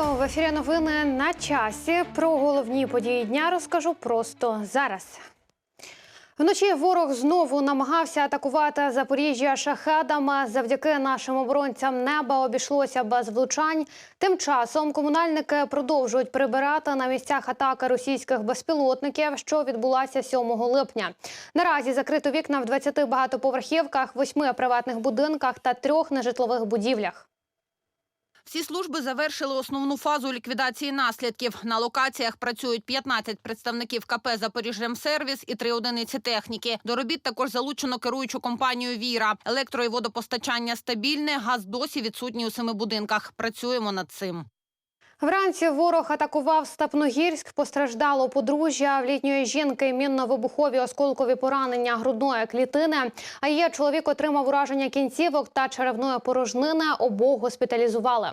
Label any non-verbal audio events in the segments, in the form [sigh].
Вітаю в ефірі. Новини на часі. Про головні події дня розкажу просто зараз. Вночі ворог знову намагався атакувати Запоріжжя шахедами. Завдяки нашим оборонцям неба обійшлося без влучань. Тим часом комунальники продовжують прибирати на місцях атаки російських безпілотників, що відбулася 7 липня. Наразі закрито вікна в 20 багатоповерхівках, 8 приватних будинках та трьох нежитлових будівлях. Всі служби завершили основну фазу ліквідації наслідків. На локаціях працюють 15 представників КП «Запоріжремсервіс» і три одиниці техніки. До робіт також залучено керуючу компанію «Віра». Електро- і водопостачання стабільне, газ досі відсутній у семи будинках. Працюємо над цим. Вранці ворог атакував Степногірськ. Постраждало подружжя в літньої жінки. Мінно-вибухові осколкові поранення грудної клітини. А її чоловік отримав ураження кінцівок та черевної порожнини. Обох госпіталізували.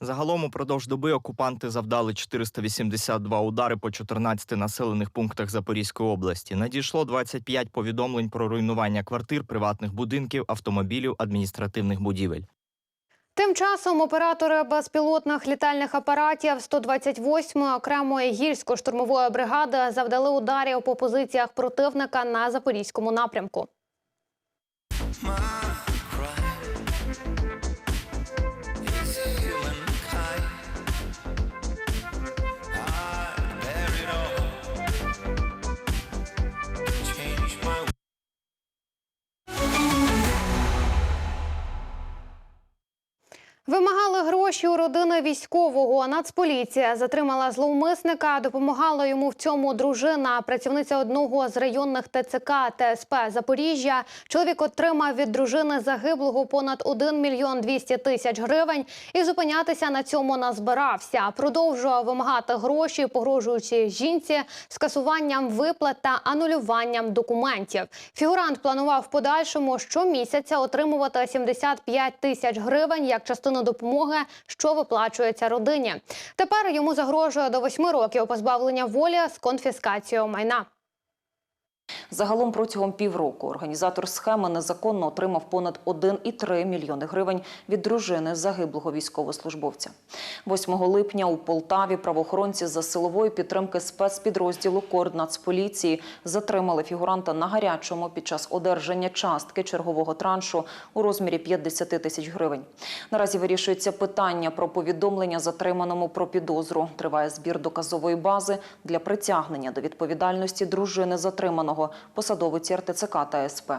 Загалом упродовж доби окупанти завдали 482 удари по 14 населених пунктах Запорізької області. Надійшло 25 повідомлень про руйнування квартир, приватних будинків, автомобілів, адміністративних будівель. Тим часом оператори безпілотних літальних апаратів 128-ї окремої гірсько-штурмової бригади завдали ударів по позиціях противника на запорізькому напрямку. Вимагали гроші у родини військового. Нацполіція затримала зловмисника. Допомагала йому в цьому дружина, працівниця одного з районних ТЦК ТСП Запоріжжя. Чоловік отримав від дружини загиблого понад 1 мільйон 200 тисяч гривень і зупинятися на цьому не збирався. Продовжував вимагати гроші, погрожуючи жінці скасуванням виплат та анулюванням документів. Фігурант планував в подальшому щомісяця отримувати 75 тисяч гривень як частину допомоги, що виплачується родині. Тепер йому загрожує до восьми років позбавлення волі з конфіскацією майна. Загалом протягом півроку організатор схеми незаконно отримав понад 1,3 мільйони гривень від дружини загиблого військовослужбовця. 8 липня у Полтаві правоохоронці за силової підтримки спецпідрозділу Коорднацполіції затримали фігуранта на гарячому під час одержання частки чергового траншу у розмірі 50 тисяч гривень. Наразі вирішується питання про повідомлення затриманому про підозру. Триває збір доказової бази для притягнення до відповідальності дружини затриманого посадовиці РТЦК та СП.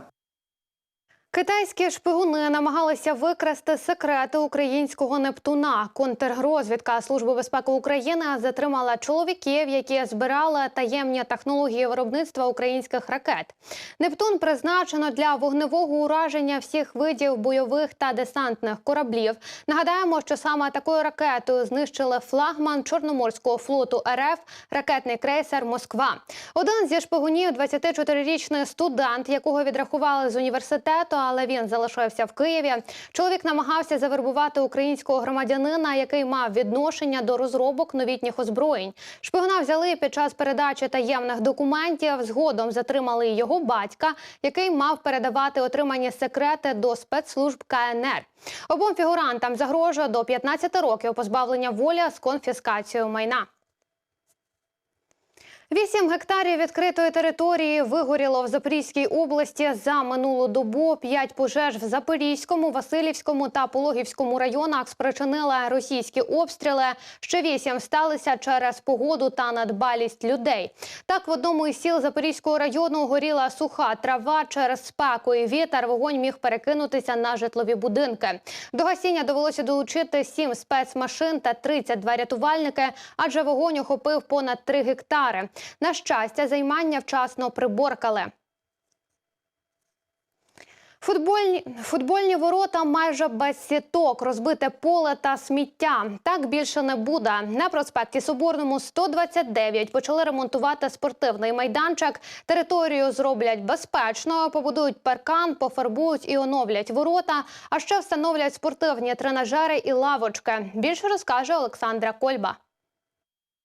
Китайські шпигуни намагалися викрасти секрети українського Нептуна. Контррозвідка Служби безпеки України затримала чоловіків, які збирали таємні технології виробництва українських ракет. Нептун призначено для вогневого ураження всіх видів бойових та десантних кораблів. Нагадаємо, що саме такою ракетою знищили флагман Чорноморського флоту РФ ракетний крейсер Москва. Один зі шпигунів, 24-річний студент, якого відрахували з університету, але він залишився в Києві. Чоловік намагався завербувати українського громадянина, який мав відношення до розробок новітніх озброєнь. Шпигуна взяли під час передачі таємних документів. Згодом затримали його батька, який мав передавати отримані секрети до спецслужб КНР. Обом фігурантам загрожує до 15 років позбавлення волі з конфіскацією майна. Вісім гектарів відкритої території вигоріло в Запорізькій області за минулу добу. П'ять пожеж в Запорізькому, Васильівському та Пологівському районах спричинили російські обстріли. Ще вісім сталися через погоду та надбалість людей. Так, в одному із сіл Запорізького району горіла суха трава через спеку і вітер. Вогонь міг перекинутися на житлові будинки. До гасіння довелося долучити сім спецмашин та 32 рятувальники, адже вогонь охопив понад 3 гектари. На щастя, займання вчасно приборкали. Футбольні, футбольні ворота майже без сіток, розбите поле та сміття. Так більше не буде. На проспекті Соборному 129 почали ремонтувати спортивний майданчик. Територію зроблять безпечно, побудують паркан, пофарбують і оновлять ворота. А ще встановлять спортивні тренажери і лавочки. Більше розкаже Олександра Кольба.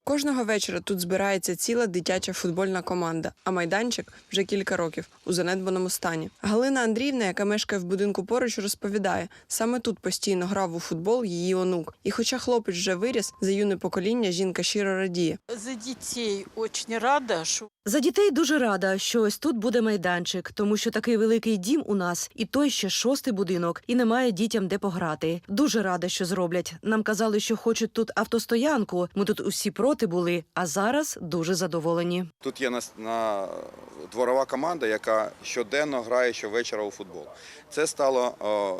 Кожного вечора тут збирається ціла дитяча футбольна команда, а майданчик вже кілька років у занедбаному стані. Галина Андріївна, яка мешкає в будинку поруч, розповідає, саме тут постійно грав у футбол її онук. І хоча хлопець вже виріс, за юне покоління жінка щиро радіє. За дітей дуже рада, що За дітей дуже рада, що ось тут буде майданчик, тому що такий великий дім у нас, і той ще шостий будинок, і немає дітям де пограти. Дуже рада, що зроблять. Нам казали, що хочуть тут автостоянку. Ми тут усі проти були, а зараз дуже задоволені. Тут є нас- на дворова команда, яка щоденно грає щовечора у футбол. Це стало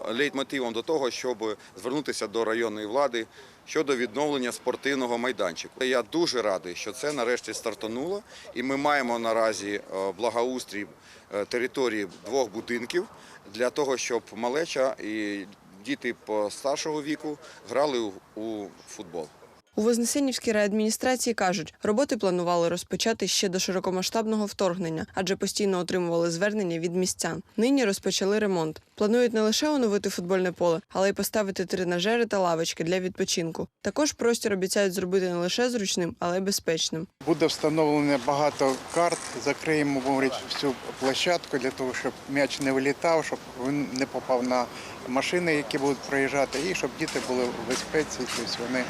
е, лейтмотивом до того, щоб звернутися до районної влади щодо відновлення спортивного майданчику. Я дуже радий, що це нарешті стартануло, і ми маємо наразі е, благоустрій е, території двох будинків для того, щоб малеча і діти постаршого віку грали у футбол. У Вознесенівській райадміністрації кажуть, роботи планували розпочати ще до широкомасштабного вторгнення, адже постійно отримували звернення від містян. Нині розпочали ремонт. Планують не лише оновити футбольне поле, але й поставити тренажери та лавочки для відпочинку. Також простір обіцяють зробити не лише зручним, але й безпечним. Буде встановлено багато карт, закриємо мовлять, всю площадку для того, щоб м'яч не вилітав, щоб він не попав на машини, які будуть проїжджати, і щоб діти були в безпеці, тобто вони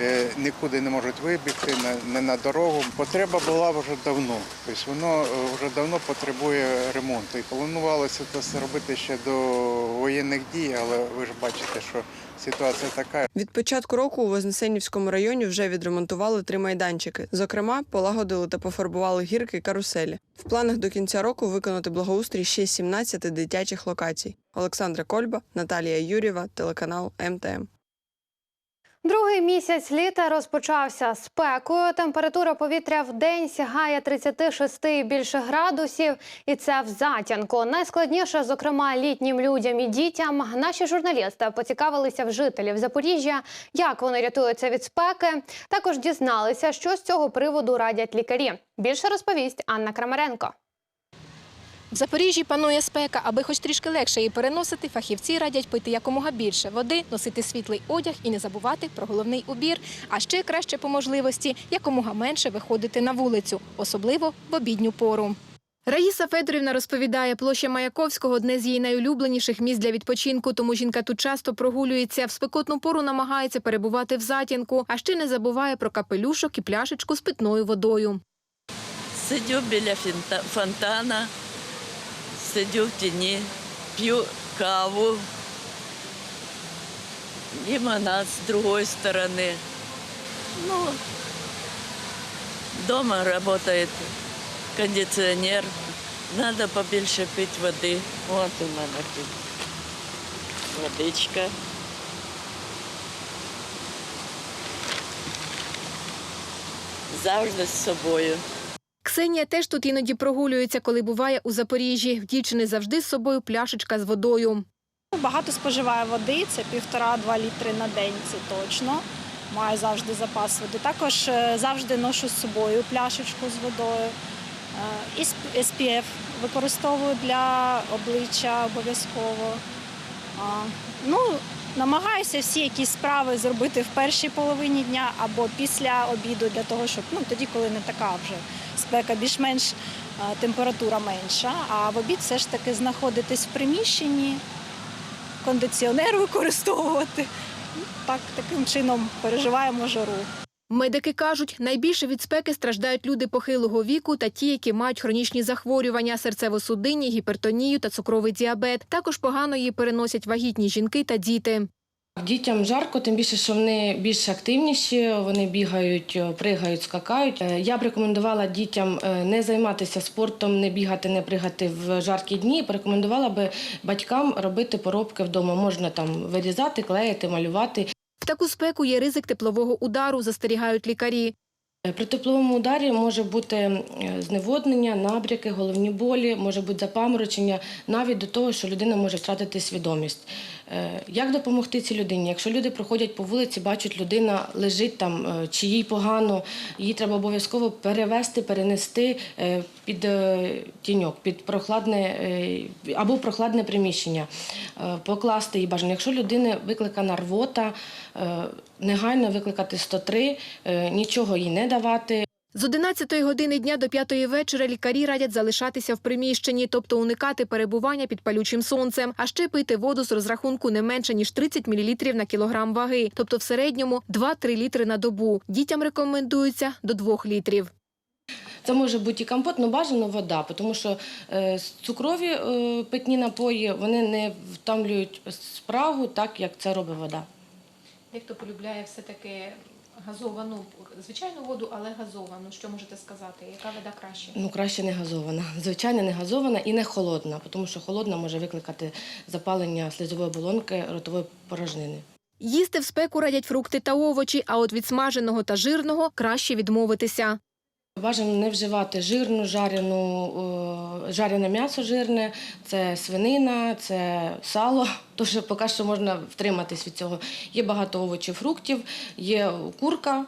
е, нікуди не можуть вибігти, не, на дорогу. Потреба була вже давно, тобто воно е, вже давно потребує ремонту. І планувалося це робити ще до воєнних дій, але ви ж бачите, що ситуація така, Від початку року у Вознесенівському районі вже відремонтували три майданчики. Зокрема, полагодили та пофарбували гірки каруселі. В планах до кінця року виконати благоустрій ще 17 дитячих локацій. Олександра Кольба, Наталія Юрєва, телеканал МТМ. Другий місяць літа розпочався спекою. Температура повітря в день сягає 36 і більше градусів, і це в затінку. Найскладніше, зокрема, літнім людям і дітям. Наші журналісти поцікавилися в жителів Запоріжжя, як вони рятуються від спеки. Також дізналися, що з цього приводу радять лікарі. Більше розповість Анна Крамаренко. В Запоріжжі панує спека, аби хоч трішки легше її переносити, фахівці радять пити якомога більше води, носити світлий одяг і не забувати про головний убір. А ще краще по можливості якомога менше виходити на вулицю, особливо в обідню пору. Раїса Федорівна розповідає, площа Маяковського одне з її найулюбленіших місць для відпочинку, тому жінка тут часто прогулюється. В спекотну пору намагається перебувати в затінку, а ще не забуває про капелюшок і пляшечку з питною водою. сидю біля фонтана, сидю в тіні, п'ю каву, лимонад з другої сторони. Ну, дома работает кондиционер. Надо побільше пити води. От у мене тут водичка. Завжди з собою. Ксенія теж тут іноді прогулюється, коли буває у Запоріжжі. В дівчини завжди з собою пляшечка з водою. Багато споживаю води, це півтора-два літри на день, це точно. Маю завжди запас води. Також е, завжди ношу з собою пляшечку з водою. Е, І SPF використовую для обличчя обов'язково. Ну, намагаюся всі якісь справи зробити в першій половині дня або після обіду, для того, щоб ну, тоді, коли не така вже спека, більш-менш е, температура менша. А в обід все ж таки знаходитись в приміщенні, кондиціонер використовувати. Так, таким чином переживаємо жару. Медики кажуть, найбільше від спеки страждають люди похилого віку та ті, які мають хронічні захворювання, серцево-судинні, гіпертонію та цукровий діабет. Також погано її переносять вагітні жінки та діти. Дітям жарко, тим більше, що вони більш активніші, вони бігають, е, пригають, скакають. Е, Я б рекомендувала дітям е, не займатися спортом, не бігати, не пригати в жаркі дні. Порекомендувала би батькам робити поробки вдома. Можна там вирізати, клеїти, малювати. В таку спеку є ризик теплового удару, застерігають лікарі. Е, При тепловому ударі може бути е, зневоднення, набряки, головні болі, може бути запаморочення, навіть до того, що людина може втратити свідомість. Е, Як допомогти цій людині? Якщо люди проходять по вулиці, бачать, людина лежить там, чи їй погано, її треба обов'язково перевести, перенести під тіньок, під прохладне або прохладне приміщення, покласти її бажано. Якщо людини викликана рвота, негайно викликати 103, е, нічого їй не давати. Давати. З 11 години дня до 5 вечора лікарі радять залишатися в приміщенні, тобто уникати перебування під палючим сонцем, а ще пити воду з розрахунку не менше ніж 30 мл на кілограм ваги, тобто в середньому 2-3 літри на добу. Дітям рекомендується до 2 літрів. Це може бути і компот, але бажано вода, тому що е, цукрові е, питні напої вони не втомлюють спрагу так, як це робить вода. Дехто полюбляє все-таки газовану, звичайну воду, але газовану. Що можете сказати? Яка вода краще? Ну, краще не газована. Звичайно, не газована і не холодна, тому що холодна може викликати запалення слізової оболонки ротової порожнини. Їсти в спеку радять фрукти та овочі, а от від смаженого та жирного краще відмовитися. Бажано не вживати жирну, жарену, жарене м'ясо жирне, це свинина, це сало. [laughs] Тож поки що можна втриматись від цього. Є багато овочів, фруктів, є курка,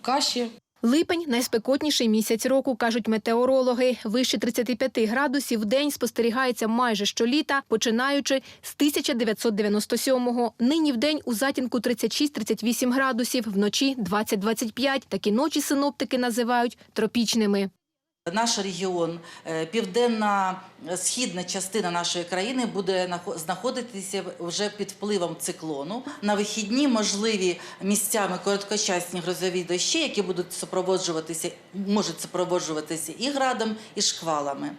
каші. Липень найспекотніший місяць року, кажуть метеорологи. Вище 35 градусів в день спостерігається майже щоліта, починаючи з 1997-го. Нині в день у затінку 36-38 градусів, вночі 20-25. Такі ночі синоптики називають тропічними. Наш регіон, е, південна е, східна частина нашої країни буде знаходитися вже під впливом циклону. На вихідні можливі місцями короткочасні грозові дощі, які будуть супроводжуватися, можуть супроводжуватися і градом, і шквалами.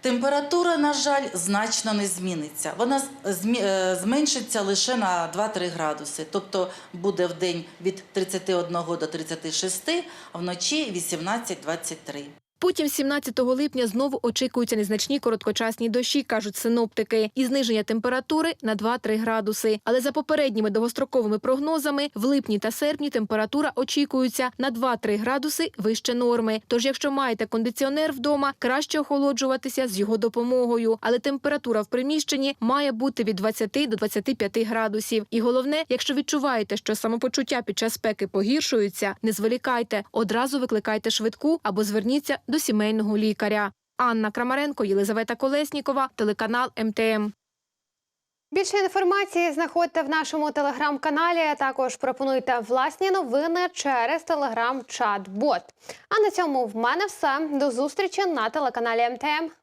Температура, на жаль, значно не зміниться. Вона е, зменшиться лише на 2-3 градуси. Тобто буде в день від 31 до 36, а вночі 18-23. Потім 17 липня знову очікуються незначні короткочасні дощі, кажуть синоптики, і зниження температури на 2-3 градуси. Але за попередніми довгостроковими прогнозами в липні та серпні температура очікується на 2-3 градуси вище норми. Тож, якщо маєте кондиціонер вдома, краще охолоджуватися з його допомогою. Але температура в приміщенні має бути від 20 до 25 градусів. І головне, якщо відчуваєте, що самопочуття під час спеки погіршується, не зволікайте, одразу викликайте швидку або зверніться до сімейного лікаря. Анна Крамаренко, Єлизавета Колеснікова, телеканал МТМ. Більше інформації знаходьте в нашому телеграм-каналі. а Також пропонуйте власні новини через телеграм-чат-бот. А на цьому в мене все. До зустрічі на телеканалі МТМ.